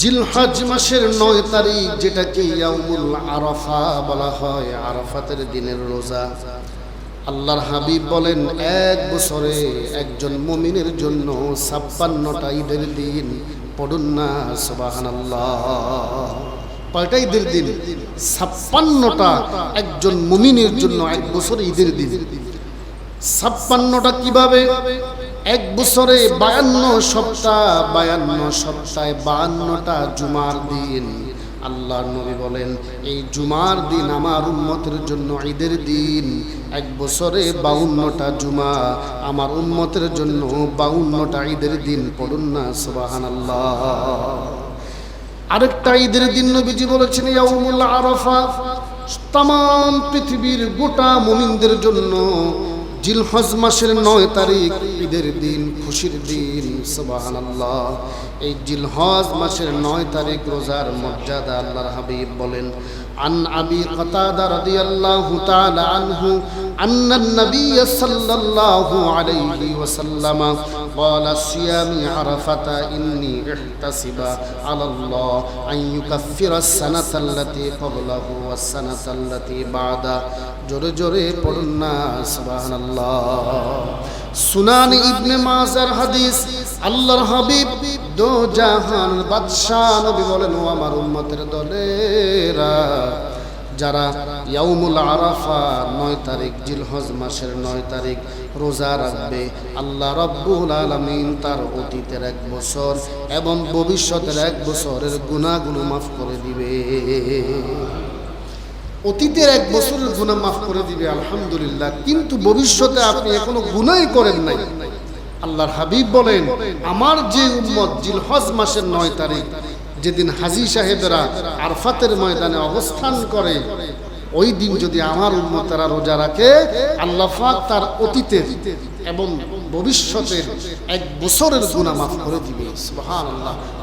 জিলহজ মাসের নয় তারিখ, যেটাকে ইয়াউমুল আরাফা বলা হয়, আরাফাতের দিনের রোজা। আল্লাহর হাবিব বলেন, এক বছরে একজন মমিনের জন্য ছাপ্পান্নটা ঈদের দিন পড়ুন না সুবাহান কয়টা ঈদের দিন? ছাপ্পান্নটা একজন মুমিনের জন্য এক বছর ঈদের দিন। ছাপ্পান্নটা কীভাবে? এক বছরে বায়ান্ন সপ্তাহ, বায়ান্ন সপ্তাহে বায়ান্নটা জুমার দিন। আল্লাহ নবী বলেন, এই জুমার দিন আমার উন্মতের জন্য ঈদের দিন। এক বছরে বাউন্নটা জুমা, আমার উন্মতের জন্য বাউন্নটা ঈদের দিন। পড়ুন না সুবাহান আল্লাহ আরেকটা ঈদের দিন নবীজি বলেছেন, ইয়াউমুল আরাফা। তাম পৃথিবীর গোটা মুমিনদের জন্য জিলহজ মাসের নয় তারিখ, ঈদের দিন, খুশির দিন, সুবহানাল্লাহ। এই জিলহজ মাসের নয় তারিখ রোজার মর্যাদা আল্লাহর হাবিব বলেন, আন আবি কতাদা রাদিয়াল্লাহু তাআলা আনহু أن النبي صلى الله عليه وسلم قال الصيام عرفة إني احتسب على الله أن يكفر السنة التي قبله والسنة التي بعده জোরে জোরে পড়ুন না সুবহানাল্লাহ সুনান ইবনে মাজার হাদিস আল্লাহর হাবিব দো জাহান বাদশাহ নবী বলেন ও আমার উম্মতের দলেরা যারা ইয়াউমুল আরাফা নয় তারিখ, জিলহজ মাসের নয় তারিখ রোজা রাখবে, আল্লাহ রব্বুল আলমিন তার অতীতের এক বছর এবং ভবিষ্যতের এক বছরের গুণাগুলো মাফ করে দিবে। অতীতের এক বছরের গুণা মাফ করে দিবে, আলহামদুলিল্লাহ, কিন্তু ভবিষ্যতে আপনি এখনও গুণাই করেন নাই। আল্লাহর হাবিব বলেন, আমার যে উম্মত জিলহজ মাসের নয় তারিখ যেদিন হাজি সাহেবেরা আরফাতের ময়দানে অবস্থান করে, ওই দিন যদি আমার উম্মতেরা রোজা রাখে, আল্লাহ পাক তার অতীতের এবং ভবিষ্যতের এক বছরের গুণা মাফ করে দিবে।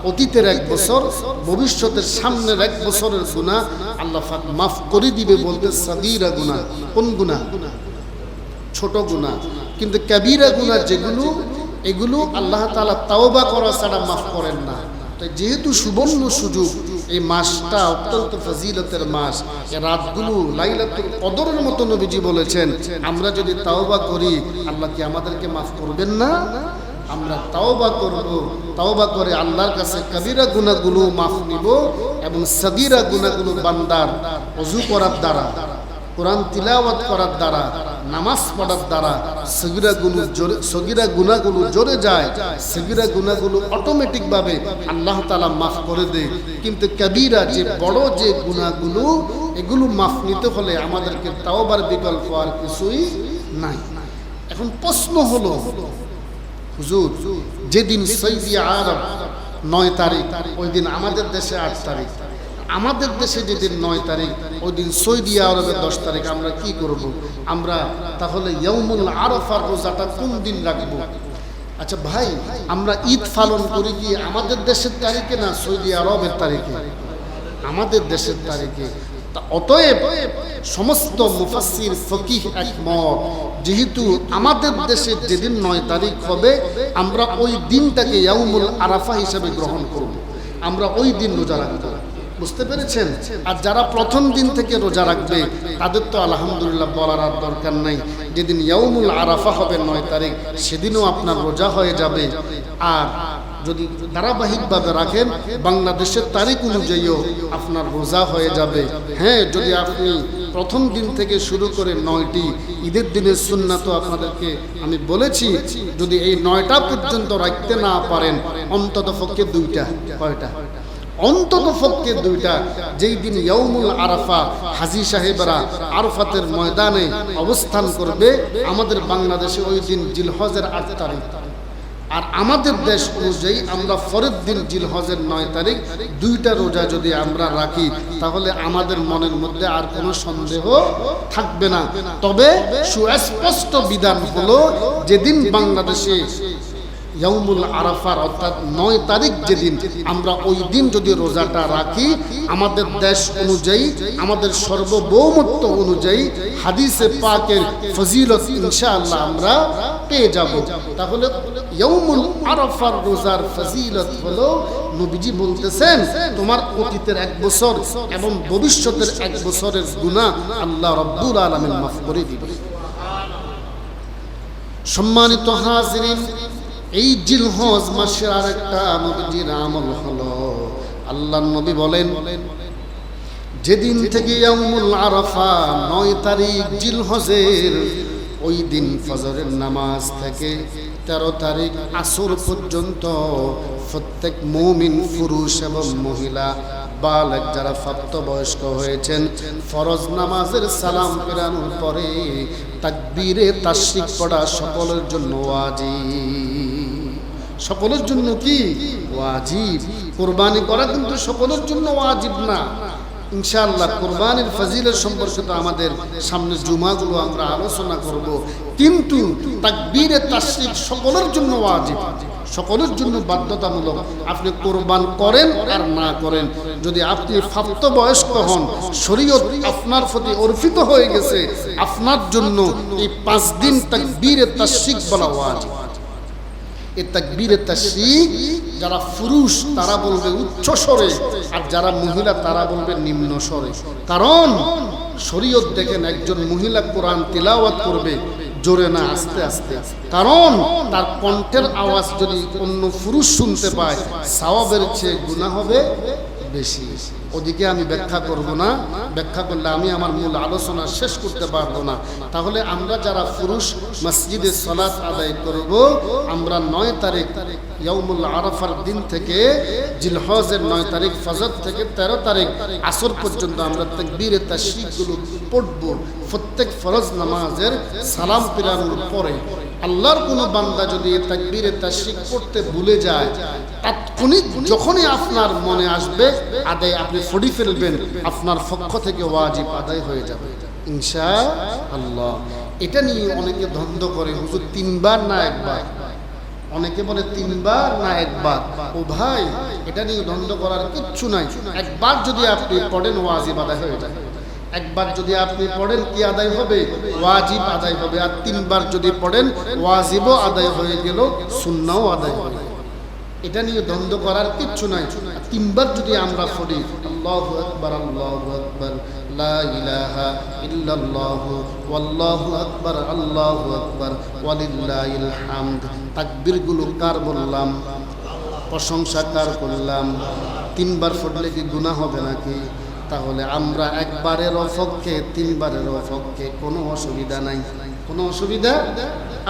অতীতের এক বছর, ভবিষ্যতের সামনের এক বছরের গুণা আল্লাহ মাফ করে দিবে বলতে সাদিরা গুণা কোন গুণা ছোট গুণা কিন্তু কাবিরা গুণা যেগুলো, এগুলো আল্লাহ তালা তাওবা করা ছাড়া মাফ করেন না। তাই যেহেতু সুবর্ণ সুযোগ, এই মাসটা অত্যন্ত ফজিলতের মাস। রাতগুলো লাইলাতুল কদরের মতো নবীজি বলেছেন, আমরা যদি তাওবা করি, আল্লাহ কি আমাদেরকে মাফ করবেন না? আমরা তাওবা করব, তাওবা করে আল্লাহর কাছে কবিরা গুনাহগুলো মাফ নিব এবং সগীরা গুনাহগুলো বান্দার অজু করার দ্বারা। কোরআন তিলাওয়াত করার দ্বারা, নামাজ পড়ার দ্বারা সগিরা গুলো জোরে, সগিরা গুনাহগুলো জোরে যায়, সগিরা গুনাহগুলো অটোমেটিক ভাবে আল্লাহ তালা মাফ করে দেয়। কিন্তু কবিরা যে বড় যে গুনাহগুলো, এগুলো মাফ নিতে হলে আমাদেরকে তাওবার বিকল্প আর কিছুই নাই। এখন প্রশ্ন হলো, হুজুর, যেদিন সৈদি আরব নয় তারিখ ওই দিন আমাদের দেশে আট তারিখ। আমাদের দেশে যেদিন নয় তারিখ ওই দিন সৌদি আরবের দশ তারিখ, আমরা কি করব? আমরা তাহলে ইয়মুল আরফার রোজাটা কোন দিন রাখব? আচ্ছা ভাই, আমরা ঈদ পালন করি কি আমাদের দেশের তারিখে না সৌদি আরবের তারিখে? আমাদের দেশের তারিখে। অতএব সমস্ত মুফাসির ফকিহ একমত। যেহেতু আমাদের দেশে যেদিন নয় তারিখ হবে, আমরা ওই দিনটাকে ইয়াউমুল আরাফা হিসাবে গ্রহণ করব। আমরা ওই দিন রোজা রাখব। বুঝতে পেরেছেন? আর যারা প্রথম দিন থেকে রোজা রাখবে, তাদের তো আলহামদুলিল্লাহ বলার আর দরকার নাই। যেদিন ইয়াউমুল আরাফা হবে নয় তারিখ, সেদিনও আপনার রোজা হয়ে যাবে। আর যদি ধারাবাহিকভাবে রাখেন, বাংলাদেশের তারিখ অনুযায়ীও আপনার রোজা হয়ে যাবে। হ্যাঁ যদি আপনি প্রথম দিন থেকে শুরু করে নয়টি, ঈদের দিনের সুন্না তো আপনাদেরকে আমি বলেছি, যদি এই নয়টা পর্যন্ত রাখতে না পারেন অন্তত পক্ষে দুইটা, কয়টা? অন্তত পক্ষে দুইটা। যেই দিন ইয়ৌমুল আরাফা হাজি সাহেবরা আরফাতের ময়দানে অবস্থান করবে, আমাদের বাংলাদেশে ওই দিন জিলহজের আট তারিখ। আর আমাদের দেশ অনুযায়ী আমরা পরের দিন জিলহজের নয় তারিখ, দুইটা রোজা যদি আমরা রাখি, তাহলে আমাদের মনের মধ্যে আর কোনো সন্দেহ থাকবে না। তবে সুস্পষ্ট বিধান হলো যেদিন বাংলাদেশে ইয়াউমুল আরাফার, অর্থাৎ নয় তারিখ যেদিন আমরা ওই দিন যদি রোজাটা রাখি, আমাদের দেশ অনুযায়ী, আমাদের সর্বভৌমত্ব অনুযায়ী হাদিসে পাকের ফজিলত ইনশাআল্লাহ আমরা পেয়ে যাব। তাহলে ইয়াউমুল আরাফার রোজার ফজিলত হলো, নবীজি বলতেছেন, তোমার অতীতের এক বছর এবং ভবিষ্যতের এক বছরের গুনাহ আল্লাহ রব্বুল আলামিন মাফ করে দিবে সম্মানিত হাজরিন এই জিলহজ মাসের আরেকটা নবীজির আমল হলো। আল্লাহ নবী বলেন, যেদিন থেকে আরাফা, নয় তারিখ জিলহজের, ওই দিন ফজরের নামাজ থেকে তেরো তারিখ আসর পর্যন্ত প্রত্যেক মৌমিন পুরুষ এবং মহিলা, বালক যারা প্রাপ্তবয়স্ক হয়েছেন, ফরজ নামাজের সালাম ফেরানোর পরে তাকবীরে তাশরিক পড়া সকলের জন্য ওয়াজিব। সকলের জন্য কি? ওয়াজিব। কোরবানি করা কিন্তু সকলের জন্য ওয়াজিব না। ইনশাআল্লাহ কোরবানির ফজিলের সম্পর্কে তো আমাদের সামনে জুমাগুলো আমরা আলোচনা করব। কিন্তু তাকবীরে তাশরিক সকলের জন্য ওয়াজিব। সকলের জন্য বাধ্যতামূলক। আপনি কোরবান করেন আর না করেন। যদি আপনি প্রাপ্ত বয়স্ক হন, শরীয়ত আপনার প্রতি অর্পিত হয়ে গেছে। আপনার জন্য এই পাঁচ দিন তাকবীরে তাশরিক বলা ওয়াজিব। এ তাকবীরে তাশরিক যারা পুরুষ, তারা বলবে উচ্চ স্বরে, আর যারা মহিলা, তারা বলবে নিম্ন স্বরে। কারণ শরীয়ত দেখেন একজন মহিলা কোরআন তিলাওয়াত করবে, জোরে না, আস্তে আস্তে। কারণ তার কণ্ঠের আওয়াজ যদি অন্য পুরুষ শুনতে পায়, সাওয়াবের চেয়ে গুনাহ হবে বেশি। ওদিকে আমি ব্যাখ্যা করব না। ব্যাখ্যা করলে আমি আমার মূল আলোচনা শেষ করতে পারব না। তাহলে আমরা যারা পুরুষ, মসজিদে সলাৎ আদায় করব, আমরা নয় তারিখ ইয়ামুল আরাফার দিন থেকে, জিলহজের নয় তারিখ, ফজর থেকে তেরো তারিখ আসর পর্যন্ত আমরা তাকবীরে তাশরিকগুলো পড়ব। প্রত্যেক ফরজ নামাজের সালাম ফিরানোর পরে আল্লাহর কোনো বান্দা যদি তাকবীরে পড়তে ভুলে যায়, তাৎক্ষণিক যখনই আপনার মনে আসবে, আদায় আপনি ফড়ি ফেলবেন, আপনার পক্ষ থেকে ওয়াজিব আদায় হয়ে যাবে। ইনশা আল্লাহ এটা নিয়ে অনেকে ধন্দ করে, হুজুর তিনবার না একবার। অনেকে বলে তিনবার না একবার। ও ভাই, এটা নিয়ে দ্বন্দ্ব করার কিচ্ছু নাই। একবার যদি আপনি পড়েন, ওয়াজিব আদায় হয়ে যায় একবার যদি আপনি পড়েন কি আদায় হবে? ওয়াজিব আদায় হবে। আর তিনবার যদি পড়েন, ওয়াজিবও আদায় হয়ে গেল সুন্নাও আদায় হবে। এটা নিয়ে দ্বন্দ্ব করার কিচ্ছু নাই। তিনবার যদি আমরা পড়ি, আল্লাহু আকবার আল্লাহু আকবার, লা ইলাহা ইল্লাল্লাহু, ওয়াল্লাহু আকবার, আল্লাহু আকবার, ওয়ালিল্লাহিল হামদ। তাকবীরগুলো কার বললাম? প্রশংসা কার করলাম? তিনবার পড়লে কি গুনাহ হবে নাকি? তাহলে আমরা একবারের অপক্ষে তিনবারের অপক্ষে কোনো অসুবিধা নাই। কোনো অসুবিধা?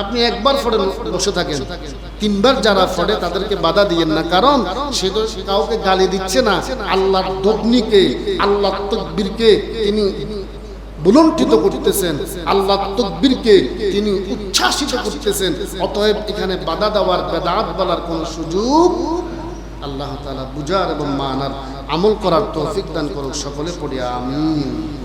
আপনি একবার ফড়ে বসে থাকেন। তিনবার যারা ফড়ে তাদেরকে বাধা দিয়েন না। কারণ সে তো কাউকে গালি দিচ্ছে না। আল্লাহর দগ্নিকে আল্লাহ তকবীরকে তিনি বুলন্টিত করতেছেন। আল্লাহ তকবীরকে তিনি উচ্ছ্বাসিত করতেছেন। অতএব এখানে বাধা দেওয়ার বেদাত বলার কোনো সুযোগ আল্লাহ তাআলা বুঝার এবং মানার আমল করার তৌফিক দান করুক সকলে পড়িয়া আমিন।